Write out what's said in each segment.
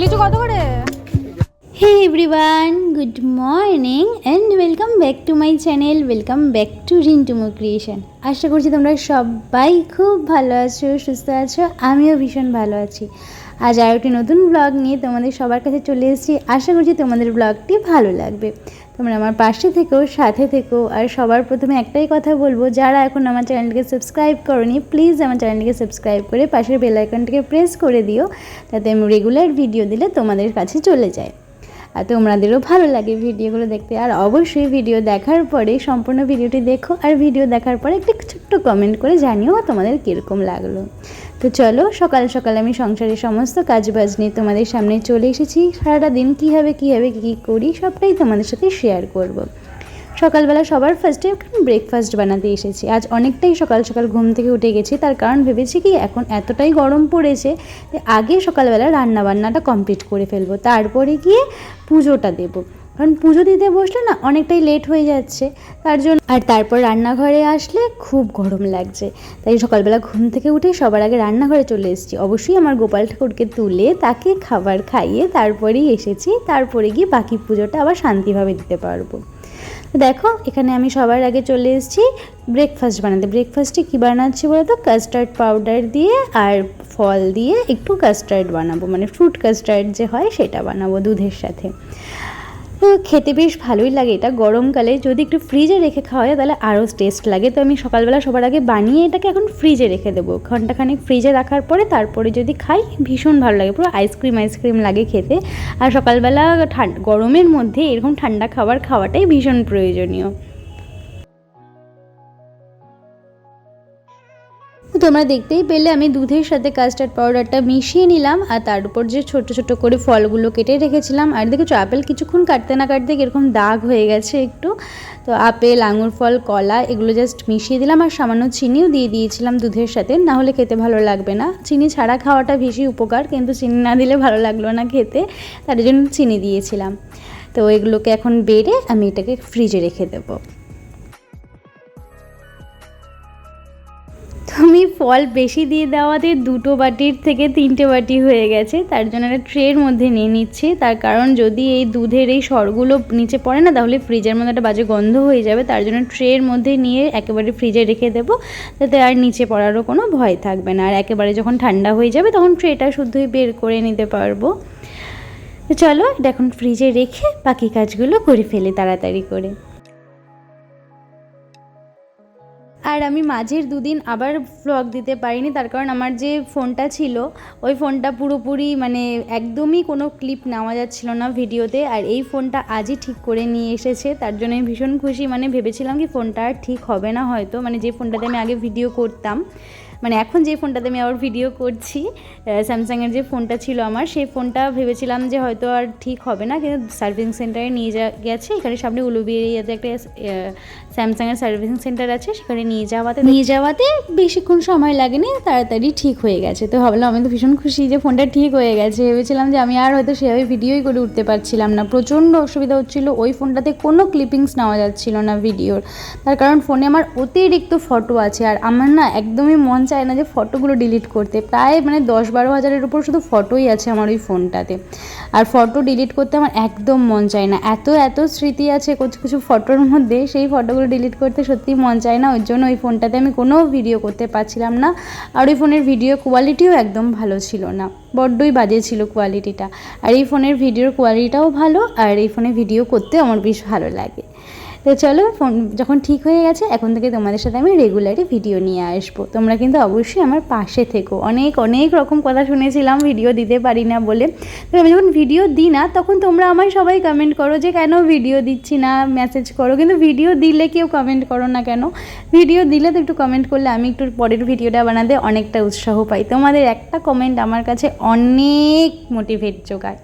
লিচু কত করে? Hey everyone good morning and welcome back to my channel welcome back to Rintumo creation আশা করছি তোমরা সবাই খুব ভালো আছো, সুস্থ আছো, আমিও ভীষণ ভালো আছি। আজ আর একটি নতুন ব্লগ নিয়ে তোমাদের সবার কাছে চলে এসেছি। আশা করছি তোমাদের ব্লগটি ভালো লাগবে। তোমরা আমার পাশে থেকেও, সাথে থেকেও, আর সবার প্রথমে একটাই কথা বলব, যারা এখন আমার চ্যানেলটিকে সাবস্ক্রাইব করনি প্লিজ আমার চ্যানেলটিকে সাবস্ক্রাইব করে পাশের বেল আইকনটিকে প্রেস করে দিও তাতে আমি রেগুলার ভিডিও দিলে তোমাদের কাছে চলে যায়। আর তোমাদেরও ভালো লাগে ভিডিওগুলো দেখতে, আর অবশ্যই ভিডিও দেখার পরে, সম্পূর্ণ ভিডিওটি দেখো, আর ভিডিও দেখার পরে একটি ছোট্ট কমেন্ট করে জানিও তোমাদের কীরকম লাগল। তো চলো, সকাল সকাল আমি সংসারের সমস্ত কাজবাজ নিয়ে তোমাদের সামনে চলে এসেছি। সারাটা দিন কীভাবে কীভাবে কী করি, সবটাই তোমাদের সাথে শেয়ার করব। সকালবেলা সবার ফার্স্টে ব্রেকফাস্ট বানাতে এসেছি। আজ অনেকটাই সকাল সকাল ঘুম থেকে উঠে গেছি, তার কারণ ভেবেছি কি, এখন এতটাই গরম পড়েছে আগে সকালবেলা রান্না বান্নাটা কমপ্লিট করে ফেলব। তারপরে গিয়ে পুজোটা দেবো। কারণ পুজো দিতে বসলে না অনেকটাই লেট হয়ে যাচ্ছে। তার জন্য আর তারপর রান্নাঘরে আসলে খুব গরম লাগছে। তাই সকালবেলা ঘুম থেকে উঠে সবার আগে রান্নাঘরে চলে এসেছি। অবশ্যই আমার গোপাল ঠাকুরকে তুলে তাকে খাবার খাইয়ে তারপরেই এসেছি। তারপরে গিয়ে বাকি পুজোটা আবার শান্তিভাবে দিতে পারব। দেখো, এখানে আমি সবার আগে চলে এসেছি ব্রেকফাস্ট বানাতে। ব্রেকফাস্টে কী বানাচ্ছি বলতো? কাস্টার্ড পাউডার দিয়ে আর ফল দিয়ে একটু কাস্টার্ড বানাবো। মানে ফ্রুট কাস্টার্ড যে হয় সেটা বানাবো দুধের সাথে। খেতে বেশ ভালোই লাগে। এটা গরমকালে যদি একটু ফ্রিজে রেখে খাওয়া হয়, তাহলে আরও টেস্ট লাগে। তো আমি সকালবেলা সবার আগে বানিয়ে এটাকে এখন ফ্রিজে রেখে দেবো। ঘন্টাখানেক ফ্রিজে রাখার পরে তারপরে যদি খাই, ভীষণ ভালো লাগে। পুরো আইসক্রিম আইসক্রিম লাগে খেতে। আর সকালবেলা গরমের মধ্যে এরকম ঠান্ডা খাবার খাওয়াটাই ভীষণ প্রয়োজনীয়। তোমরা দেখতেই পেলে, আমি দুধের সাথে কাস্টার্ড পাউডারটা মিশিয়ে নিলাম আর তার উপর যে ছোট ছোট করে ফলগুলো কেটে রেখেছিলাম। আর দেখেছ, আপেল কিছুক্ষণ কাটতে না কাটতে এরকম দাগ হয়ে গেছে একটু। তো আপেল, আঙুর ফল, কলা এগুলো জাস্ট মিশিয়ে দিলাম আর সামান্য চিনিও দিয়ে দিয়েছিলাম দুধের সাথে। না হলে খেতে ভালো লাগবে না। চিনি ছাড়া খাওয়াটা বেশি উপকার, কিন্তু চিনি না দিলে ভালো লাগল না খেতে। তার জন্য চিনি দিয়েছিলাম। তো এগুলোকে এখন বেড়ে আমি এটাকে ফ্রিজে রেখে দেবো। তুমি ফল বেশি দিয়ে দেওয়াতে দুটো বাটির থেকে তিনটে বাটি হয়ে গেছে, তার জন্য একটা ট্রের মধ্যে নিয়ে নিচ্ছি। তার কারণ যদি এই দুধের এই সরগুলো নিচে পড়ে না, তাহলে ফ্রিজের মধ্যে একটা বাজে গন্ধ হয়ে যাবে। তার জন্য ট্রের মধ্যে নিয়ে একেবারে ফ্রিজে রেখে দেবো, যাতে আর নিচে পড়ারও কোনো ভয় থাকবে না। আর একেবারে যখন ঠান্ডা হয়ে যাবে, তখন ট্রেটা শুদ্ধই বের করে নিতে পারব। চলো, এটা এখন ফ্রিজে রেখে বাকি কাজগুলো করে ফেলি তাড়াতাড়ি করে। আর আমি মাঝের দুদিন আবার ভ্লগ দিতে পারিনি, তার কারণ আমার যে ফোনটা ছিল, ওই ফোনটা পুরোপুরি মানে একদমই কোনো ক্লিপ নেওয়া যাচ্ছিল না ভিডিওতে, আর এই ফোনটা আজই ঠিক করে নিয়ে এসেছে, তার জন্য আমি ভীষণ খুশি। মানে ভেবেছিলাম কি ফোনটা আর ঠিক হবে না হয়তো মানে যে ফোনটাতে আমি আগে ভিডিও করতাম মানে এখন যে ফোনটাতে আমি আবার ভিডিও করছি স্যামসাংয়ের যে ফোনটা ছিল আমার, সেই ফোনটা ভেবেছিলাম যে হয়তো আর ঠিক হবে না, কিন্তু সার্ভিসিং সেন্টারে নিয়ে যা, গেছে। এখানে সামনে উলুবিয়াতে একটা স্যামসাংয়ের সার্ভিসিং সেন্টার আছে, সেখানে নিয়ে যাওয়াতে নিয়ে যাওয়াতে বেশিক্ষণ সময় লাগেনি, তাড়াতাড়ি ঠিক হয়ে গেছে। তো ভাবলাম, আমি তো ভীষণ খুশি যে ফোনটা ঠিক হয়ে গেছে। ভেবেছিলাম যে আমি আর হয়তো সেভাবে ভিডিওই করে উঠতে পারছিলাম না। প্রচণ্ড অসুবিধা হচ্ছিল, ওই ফোনটাতে কোনো ক্লিপিংস নেওয়া যাচ্ছিল না ভিডিওর তার কারণ ফোনে আমার অতিরিক্ত ফটো আছে। আর আমার না একদমই মন চায় না যে ফটোগুলো ডিলিট করতে। প্রায় মানে দশ বারো হাজারের উপর শুধু ফটোই আছে আমার ওই ফোনটাতে। আর ফটো ডিলিট করতে আমার একদম মন চায় না। এত এত স্মৃতি আছে কিছু কিছু ফটোর মধ্যে, সেই ফটোগুলো ডিলিট করতে সত্যিই মন চায় না। ওই জন্য ওই ফোনটাতে আমি কোনো ভিডিও করতে পারছিলাম না। আর ওই ফোনের ভিডিও কোয়ালিটিও একদম ভালো ছিল না। বড্ডই বাজে ছিল কোয়ালিটিটা আর এই ফোনের ভিডিওর কোয়ালিটিটাও ভালো, আর এই ফোনে ভিডিও করতে আমার বেশ ভালো লাগে। তো চলো, ফোন যখন ঠিক হয়ে গেছে, এখন থেকে তোমাদের সাথে আমি রেগুলারই ভিডিও নিয়ে আসব। তোমরা কিন্তু অবশ্যই আমার পাশে থেকো। অনেক অনেক রকম কথা শুনেছিলাম ভিডিও দিতে পারি না বলে। তো আমি যখন ভিডিও দিই না, তখন তোমরা আমায় সবাই কমেন্ট করো যে, কেন ভিডিও দিচ্ছি না? মেসেজ করো। কিন্তু ভিডিও দিলে কেউ কমেন্ট করো না কেন? ভিডিও দিলে তো একটু কমেন্ট করলে আমি একটু পরের ভিডিওটা বানাতে অনেকটা উৎসাহ পাই। তোমাদের একটা কমেন্ট আমার কাছে অনেক মোটিভেট যোগায়।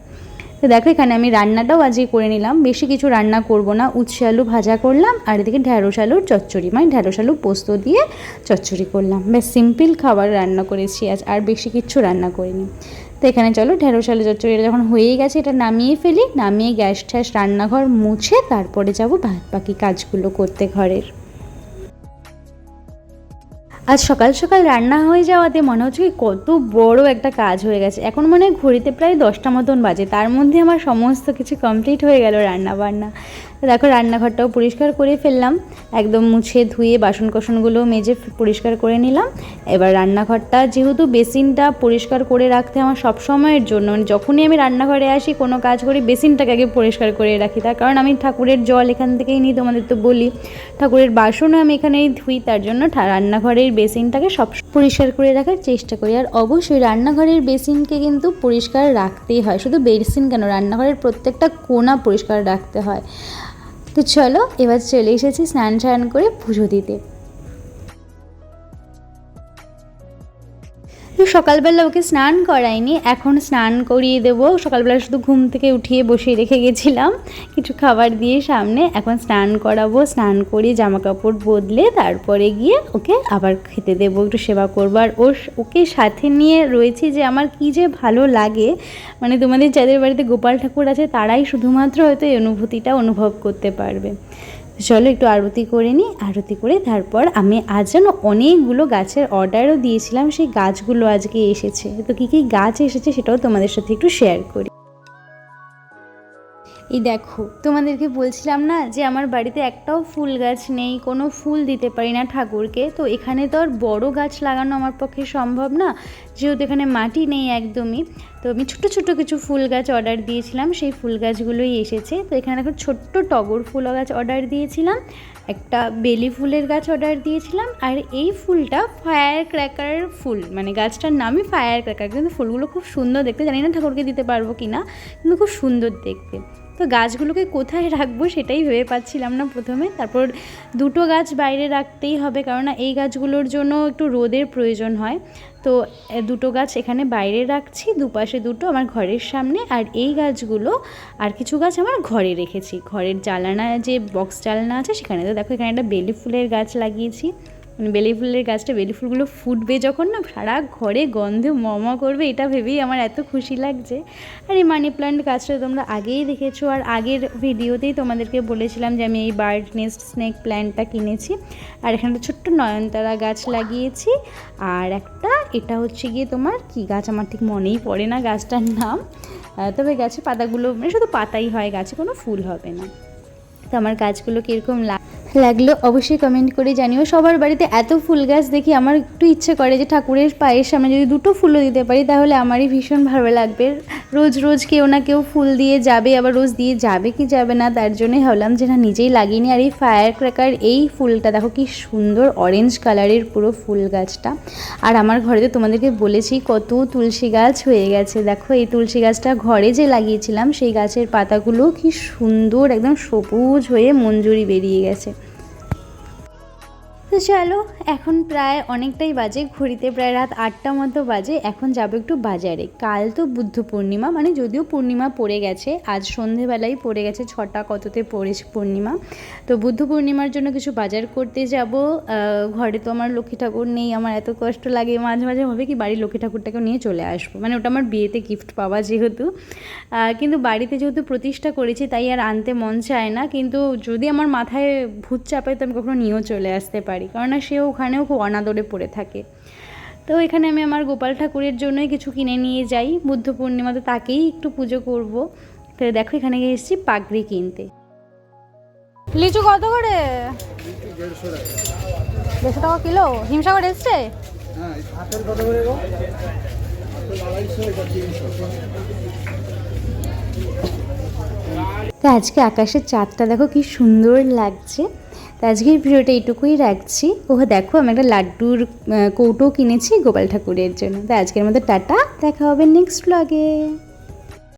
তো দেখো, এখানে আমি রান্নাটাও আজকে করে নিলাম। বেশি কিছু রান্না করব না। উচ্ছে আলু ভাজা করলাম, আর এদিকে ঢ্যাঁড়স আলুর চচ্চড়ি। মানে ঢ্যাঁড়স আলু পোস্ত দিয়ে চচ্চড়ি করলাম। বেশ সিম্পল খাবার রান্না করেছি আজ, আর বেশি কিছু রান্না করিনি। তো এখানে চলো, ঢ্যাঁড়স আলু চচ্চড়ি যখন হয়েই গেছে, এটা নামিয়ে ফেলি। নামিয়ে গ্যাস ট্যাস রান্নাঘর মুছে তারপরে যাব বাকি কাজগুলো করতে ঘরের। আজ সকাল সকাল রান্না হয়ে যাওয়াতে মনে হচ্ছে কি কত বড় একটা কাজ হয়ে গেছে। এখন মনে হয় ঘড়িতে প্রায় দশটা মতন বাজে। তার মধ্যে আমার সমস্ত কিছু কমপ্লিট হয়ে গেল রান্না বান্না দেখো, রান্নাঘরটাও পরিষ্কার করে ফেললাম। একদম মুছে ধুয়ে বাসন কোসনগুলো মেজে পরিষ্কার করে নিলাম। এবার রান্নাঘরটা যেহেতু বেসিনটা পরিষ্কার করে রাখতে আমার সব সময়ের জন্য মানে যখনই আমি রান্নাঘরে আসি, কোনো কাজ করি, বেসিনটাকে আগে পরিষ্কার করে রাখি। তার কারণ আমি ঠাকুরের জল এখান থেকেই নিই, তোমাদের তো বলি। ঠাকুরের বাসনও আমি এখানেই ধুই, তার জন্য রান্নাঘরের বেসিনটাকে সব পরিষ্কার করে রাখার চেষ্টা করি। আর অবশ্যই রান্নাঘরের বেসিনকে কিন্তু পরিষ্কার রাখতেই হয়। শুধু বেসিন কেন? রান্নাঘরের প্রত্যেকটা কোনা পরিষ্কার রাখতে হয়। তো চলো, এবার চলে এসেছি স্নান স্নান করে পুজো দিতে। তো সকালবেলা ওকে স্নান করাইনি, এখন স্নান করিয়ে দেবো। সকালবেলা শুধু ঘুম থেকে উঠিয়ে বসিয়ে রেখে গেছিলাম, কিছু খাবার দিয়ে সামনে, এখন স্নান করাবো, স্নান করে জামা কাপড় বদলে তারপরে গিয়ে ওকে আবার খেতে দেবো, একটু সেবা করব। আর ওর ওকে সাথে নিয়ে রয়েছে যে আমার কি যে ভালো লাগে মানে তোমাদের যাদের বাড়িতে গোপাল ঠাকুর আছে তারাই শুধুমাত্র হয়তো এই অনুভূতিটা অনুভব করতে পারবে। চলো একটু আরতি করে নিই, আরতি করে তারপর আমি আজ যেন অনেকগুলো গাছের অর্ডারও দিয়েছিলাম, সেই গাছগুলো আজকে এসেছে। তো কী কী গাছ এসেছে সেটাও তোমাদের সাথে একটু শেয়ার করি। এই দেখো, তোমাদেরকে বলছিলাম না যে আমার বাড়িতে একটাও ফুল গাছ নেই, কোনো ফুল দিতে পারি না ঠাকুরকে। তো এখানে তো আর বড় গাছ লাগানো আমার পক্ষে সম্ভব না, যেহেতু এখানে মাটি নেই একদমই। তো আমি ছোটো ছোটো কিছু ফুল গাছ অর্ডার দিয়েছিলাম, সেই ফুল গাছগুলোই এসেছে। তো এখানে দেখো ছোট্ট টগর ফুল গাছ অর্ডার দিয়েছিলাম, একটা বেলি ফুলের গাছ অর্ডার দিয়েছিলাম, আর এই ফুলটা ফায়ার ক্র্যাকার ফুল মানে গাছটার নামই ফায়ার ক্র্যাকার, কিন্তু ফুলগুলো খুব সুন্দর দেখতে। জানি না ঠাকুরকে দিতে পারব কি না কিন্তু খুব সুন্দর দেখতে। তো গাছগুলোকে কোথায় রাখব সেটাই ভেবে পাচ্ছিলাম না প্রথমে। তারপর দুটো গাছ বাইরে রাখতেই হবে কারণ এই গাছগুলোর জন্য একটু রোদের প্রয়োজন হয়। তো দুটো গাছ এখানে বাইরে রাখছি, দুপাশে দুটো আমার ঘরের সামনে, আর এই গাছগুলো, আর কিছু গাছ আমার ঘরে রেখেছি। ঘরের জ্বালানা যে বক্স জ্বালানা আছে সেখানে, তো দেখো এখানে একটা বেলি ফুলের গাছ লাগিয়েছি। মানে বেলি ফুলের গাছটা, বেলি ফুলগুলো ফুটবে যখন না সারা ঘরে গন্ধে মমা করবে, এটা ভেবেই আমার এত খুশি লাগছে। আর এই মানি প্লান্ট গাছটা তোমরা আগেই দেখেছ, আর আগের ভিডিওতেই তোমাদেরকে বলেছিলাম যে আমি এই বার্ড নেস্ট স্নেক প্ল্যান্টটা কিনেছি। আর এখানে ছোট্ট নয়নতারা গাছ লাগিয়েছি, আর একটা, এটা হচ্ছে গিয়ে তোমার কি গাছ? আমার ঠিক মনেই পড়ে না গাছটার নাম। তবে গাছে পাতাগুলো মানে শুধু পাতাই হয়, গাছে কোনো ফুল হবে না। তো আমার গাছগুলো কীরকম লাগ লাগল, অবশ্যই কমেন্ট করে জানিও। সবার বাড়িতে এত ফুল গাছ দেখি আমার একটু ইচ্ছে করে যে ঠাকুরের পায়ের সামনে যদি দুটো ফুলও দিতে পারি, তাহলে আমারই ভীষণ ভালো লাগবে। রোজ রোজ কেউ না কেউ ফুল দিয়ে যাবে, আবার রোজ দিয়ে যাবে কি যাবে না, তার জন্যই ভাবলাম যে না, নিজেই লাগিয়ে নিই। আর এই ফায়ার ক্র্যাকার এই ফুলটা দেখো কি সুন্দর অরেঞ্জ কালারের পুরো ফুল গাছটা। আর আমার ঘরে তো তোমাদেরকে বলেছি, কত তুলসী গাছ হয়ে গেছে। দেখো, এই তুলসী গাছটা ঘরে যে লাগিয়েছিলাম, সেই গাছের পাতাগুলো কি সুন্দর, একদম সবুজ হয়ে মঞ্জুরি বেরিয়ে গেছে। তো চলো, এখন প্রায় অনেকটাই বাজে, ঘড়িতে প্রায় রাত আটটা মতো বাজে, এখন যাব একটু বাজারে। কাল তো বুদ্ধ পূর্ণিমা মানে যদিও পূর্ণিমা পড়ে গেছে, আজ সন্ধেবেলায় পড়ে গেছে, ছটা কততে পড়েছে পূর্ণিমা। তো বুদ্ধ পূর্ণিমার জন্য কিছু বাজার করতে যাব ঘরে তো আমার লক্ষ্মী ঠাকুর নেই, আমার এত কষ্ট লাগে, মাঝে মাঝে হবে কি বাড়ির লক্ষ্মী ঠাকুরটাকে নিয়ে চলে আসব। মানে ওটা আমার বিয়েতে গিফট পাওয়া যেহেতু। কিন্তু বাড়িতে যেহেতু প্রতিষ্ঠা করেছি, তাই আর আনতে মন চায় না, কিন্তু যদি আমার মাথায় ভূত চাপে তো আমি কখনো নিয়েও চলে আসতে পারি কেননা সেও ওখানেও খুব অনাদরে পড়ে থাকে। তো এখানে আমি আমার গোপাল ঠাকুরের জন্যই কিছু কিনে নিয়ে যাই বুদ্ধ পূর্ণিমাতে তাকেই একটু পুজো করব। তো দেখো এখানে গিয়ে এসেছি পাগড়ি কিনতে। লিচু কত করে? দেড়শো টাকা কিলো? হিমসাগর এসছে? হ্যাঁ হাতের কত করে গো আপেল আড়াইশো এটা তিনশো তো আজকে আকাশের চাঁদটা দেখো কি সুন্দর লাগছে। তো আজকের ভিডিওটা এটুকুই রাখছি। ওহ, দেখো আমি একটা লাড্ডুর কৌটো কিনেছি গোপাল ঠাকুরের জন্য। তো আজকের মধ্যে টাটা, দেখা হবে নেক্সট ব্লগে